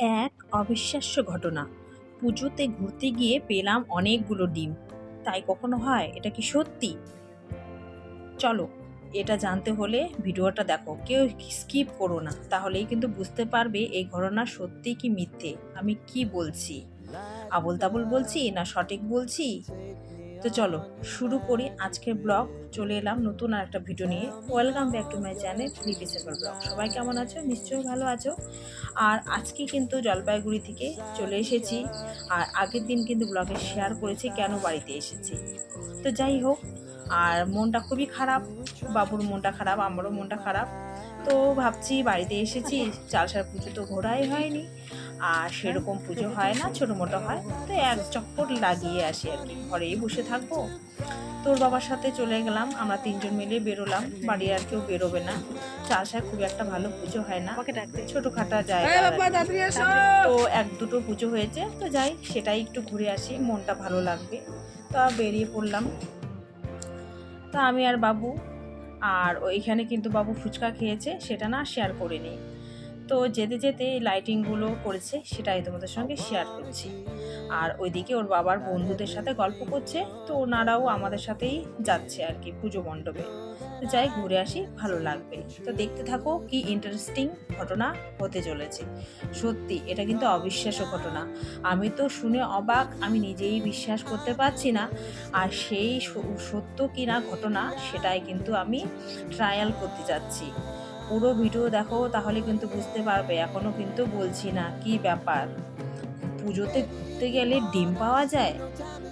এক অবিশ্বাস্য ঘটনা। পুজোতে ঘুরতে গিয়ে পেলাম অনেকগুলো ডিম। তাই কখনো হয়? এটা কি সত্যি? চলো, এটা জানতে হলে ভিডিওটা দেখো। কেউ স্কিপ করো না। তাহলেই কিন্তু বুঝতে পারবে এই ঘটনা সত্যি কি মিথ্যে। আমি কি বলছি? আবল তাবল বলছি না সঠিক বলছি? তো চলো, শুরু করি আজকের ব্লগ। চলে এলাম নতুন আর একটা ভিডিও নিয়ে। Welcome back to my channel Lipi সেপার ব্লগ সবাই কেমন আছো? নিশ্চয়ই ভালো আছো। আর আজকে কিন্তু জলপাইগুড়ি থেকে চলে এসেছি। আর আগের দিন কিন্তু ব্লগে শেয়ার করেছি, কেন বাড়িতে এসেছি। তো যাই হোক, আর মনটা খুবই খারাপ, বাবুর মনটা খারাপ, আমারও মনটা খারাপ। তো ভাবছি বাড়িতে এসেছি চালসার পুজো তো ঘোরাই হয়নি। আর সেরকম পুজো হয় না ছোটো মোটো হয়। তো এক চক্কর লাগিয়ে আসি আর কি ঘরেই বসে থাকব। তোর বাবার সাথে চলে গেলাম আমরা তিনজন মিলে বেরোলাম। বাড়ি আর কেউ বেরোবে না। চালসায় খুব একটা ভালো পুজো হয় না। ছোটোখাটা জায়গা। তো এক দুটো পুজো হয়েছে। তো যাই সেটাই একটু ঘুরে আসি মনটা ভালো লাগবে। তো বেরিয়ে পড়লাম। তা আমি আর বাবু আর ওইখানে কিন্তু বাবু ফুচকা খেয়েছে সেটা না শেয়ার করিনি। তো যেতে যেতে লাইটিংগুলো করেছে, সেটাই তোমাদের সঙ্গে শেয়ার করছি। আর ওইদিকে ওর বাবার বন্ধুদের সাথে গল্প করছে, তো ওনারাও আমাদের সাথেই যাচ্ছে আর কি পুজো মণ্ডপে। তো যাই ঘুরে আসি, ভালো লাগবে। তো দেখতে থাকো কি ইন্টারেস্টিং ঘটনা হতে চলেছে। সত্যি, এটা কিন্তু অবিশ্বাস্য ঘটনা। আমি তো শুনে অবাক, আমি নিজেই বিশ্বাস করতে পারছি না। আর সেই সত্য কিনা ঘটনা, সেটাই কিন্তু আমি ট্রায়াল করতে যাচ্ছি। পুরো ভিডিও দেখো, তাহলে কিন্তু বুঝতে পারবে। এখনও কিন্তু বলছি না, কি ব্যাপার? পুজোতে ঘুরতে গেলে ডিম পাওয়া যায়?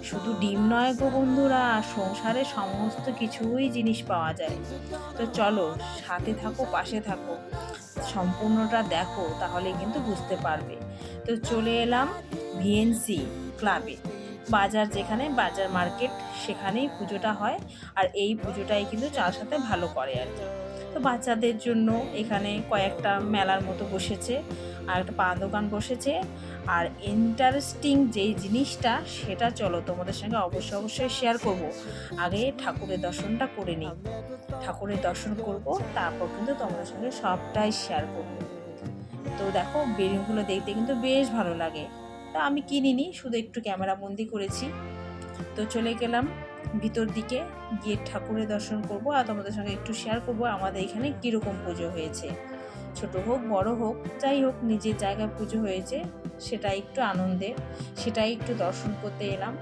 শুধু ডিম নয় গো বন্ধুরা, সংসারে সমস্ত কিছুই জিনিস পাওয়া যায়। তো চলো, সাথে থাকো, পাশে থাকো, সম্পূর্ণটা দেখো, তাহলে কিন্তু বুঝতে পারবে। তো চলে এলাম ভিএনসি ক্লাবে। বাজার যেখানে, বাজার মার্কেট, সেখানেই পুজোটা হয়। আর এই পুজোটাই কিন্তু চার সাথে ভালো করে আর কি। তো বাচ্চাদের জন্য এখানে কয়েকটা মেলার মতো বসেছে আর একটা পান দোকান বসেছে। আর ইন্টারেস্টিং যেই জিনিসটা, সেটা চলো তোমাদের সঙ্গে অবশ্যই অবশ্যই শেয়ার করব। আগে ঠাকুরের দর্শনটা করে নিই। ঠাকুরের দর্শন করব, তারপর কিন্তু তোমাদের সঙ্গে সবটাই শেয়ার করব। তো দেখো, বেলুনগুলো দেখতে কিন্তু বেশ ভালো লাগে। তা আমি কিনিনি, শুধু একটু ক্যামেরা বন্দি করেছি। তো চলে গেলাম ভিতর দিকে, গিয়ে ঠাকুরের দর্শন করব আর তোমাদের সঙ্গে একটু শেয়ার করব আমাদের এখানে কীরকম পুজো হয়েছে। ছোট হোক, বড় হোক, যাই হোক, নিজের জায়গায় পুজো হয়েছে, সেটা একটু আনন্দের সেটাই একটু দর্শন করতে এলাম।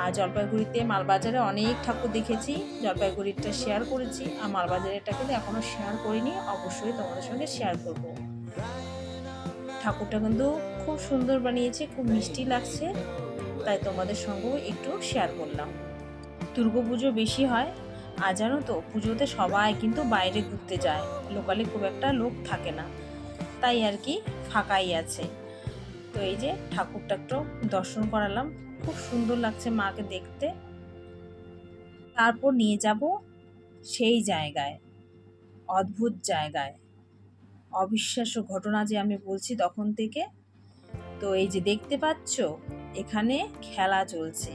আর জলপাইগুড়িতে মালবাজারে অনেক ঠাকুর দেখেছি জলপাইগুড়িটা শেয়ার করেছি, আর মালবাজারেরটা কিন্তু এখনও শেয়ার করিনি, অবশ্যই তোমাদের সঙ্গে শেয়ার করব। ঠাকুরটা কিন্তু খুব সুন্দর বানিয়েছে, খুব মিষ্টি লাগছে। তাই তোমাদের সঙ্গেও একটু শেয়ার করলাম। দুর্গাপুজো বেশি হয়, আর জানো তো, পুজোতে সবাই কিন্তু বাইরে ঘুরতে যায়। লোকালে খুব একটা লোক থাকে না। তাই আর কি ফাঁকাই আছে। তো এই যে ঠাকুরটা একটু দর্শন করালাম। খুব সুন্দর লাগছে মাকে দেখতে। তারপর নিয়ে যাব সেই জায়গায়, অদ্ভুত জায়গায়। অবিশ্বাস্য ঘটনা যে আমি বলছি তখন থেকে। তো এই যে দেখতে পাচ্ছ এখানে খেলা চলছে।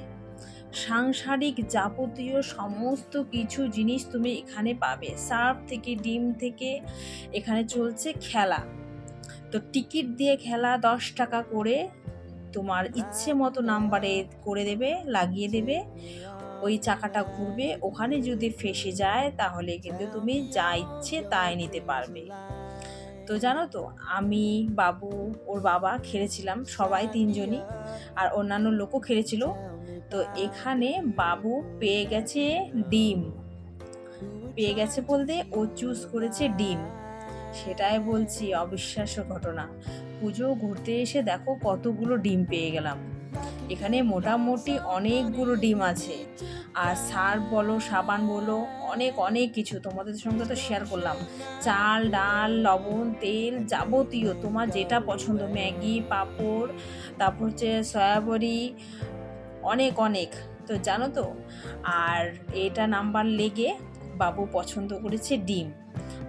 সাংসারিক যাবতীয় সমস্ত কিছু জিনিস তুমি এখানে পাবে। সার্ফ থেকে, ডিম থেকে এখানে চলছে খেলা। তো টিকিট দিয়ে খেলা দশ টাকা করে তোমার ইচ্ছে মতো নাম্বারে করে দেবে, লাগিয়ে দেবে। ওই চাকাটা ঘুরবে। ওখানে যদি ফেসে যায়, তাহলে কিন্তু তুমি যা ইচ্ছে তাই নিতে পারবে। তো জানো তো, আমি, বাবু, ওর বাবা খেলেছিলাম, সবাই তিনজনই। আর অন্যান্য লোকও খেলেছিল। তো এখানে বাবু পেয়ে গেছে ডিম। পেয়ে গেছে বলতে ও চুজ করেছে ডিম। সেটাই বলছি, অবিশ্বাস্য ঘটনা। পুজো ঘুরতে এসে দেখো কতগুলো ডিম পেয়ে গেলাম। এখানে মোটামুটি অনেকগুলো ডিম আছে। আর সার্ফ বলো, সাবান বলো, অনেক অনেক কিছু। তোমাদের সঙ্গে তো শেয়ার করলাম। চাল, ডাল, লবণ, তেল যাবতীয়। তোমার যেটা পছন্দ, ম্যাগি, পাঁপড়, তারপর হচ্ছে সয়াবড়ি, অনেক অনেক। তো জানো তো? আর এটা নাম্বার লেগে বাবু পছন্দ করেছে ডিম।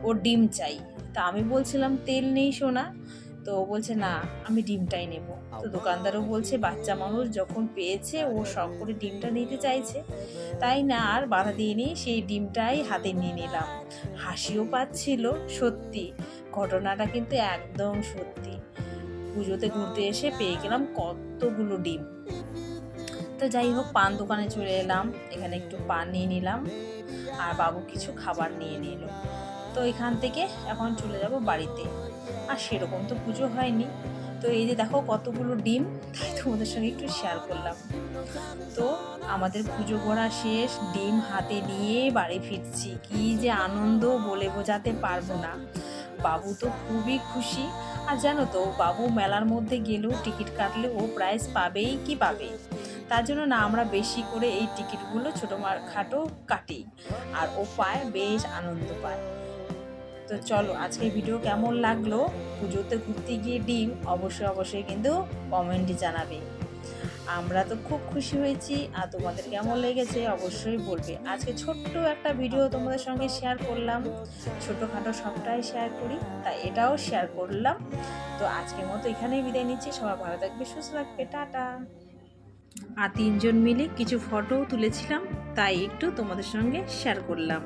ওর ডিম চাই। তা আমি বলছিলাম, তেল নেই সোনা। তো ও বলছে না আমি ডিমটাই নেব। তো দোকানদারও বলছে বাচ্চা মানুষ যখন পেয়েছে ও শখ করে ডিমটা নিতে চাইছে। তাই না আর বাধা দিইনি সেই ডিমটাই হাতে নিয়ে নিলাম। হাসিও পাচ্ছিল সত্যি। ঘটনাটা কিন্তু একদম সত্যি। পুজোতে ঘুরতে এসে পেয়ে গেলাম কতগুলো ডিম। তো যাই হোক পান দোকানে চলে এলাম। এখানে একটু পান নিয়ে নিলাম। আর বাবু কিছু খাবার নিয়ে নিল। তো এখান থেকে এখন চলে যাব বাড়িতে। আর সেরকম তো পুজো হয়নি। তো এই যে দেখো কতগুলো ডিম, তাই তোমাদের সঙ্গে একটু শেয়ার করলাম। তো আমাদের পুজো করা শেষ, ডিম হাতে নিয়ে বাড়ি ফিরছি। কি যে আনন্দ বলে বোঝাতে পারব না। বাবু তো খুবই খুশি। আর জানো তো, বাবু মেলার মধ্যে গেলেও টিকিট কাটলে ও প্রাইজ পাবেই কি পাবে? তার জন্য না আমরা বেশি করে এই টিকিটগুলো ছোটো খাটো কাটি। আর ও পায়, বেশ আনন্দ পায়। তো চলো আজকে ভিডিও কেমন লাগল? পুজোতে ঘুরতে গিয়ে ডিম, অবশ্যই অবশ্যই কিন্তু কমেন্টে জানাবে। আমরা তো খুব খুশি হয়েছি, আর তোমাদের কেমন লেগেছে অবশ্যই বলবে। আজকে ছোট্ট একটা ভিডিও তোমাদের সঙ্গে শেয়ার করলাম। ছোটোখাটো সবটাই শেয়ার করি, তাই এটাও শেয়ার করলাম। তো আজকের মতো এখানেই বিদায় নিচ্ছি। সবাই ভালো থাকবে, সুস্থ থাকবে, টাটা। আর তিনজন মিলে কিছু ফটোও তুলেছিলাম, তাই একটু তোমাদের সঙ্গে শেয়ার করলাম।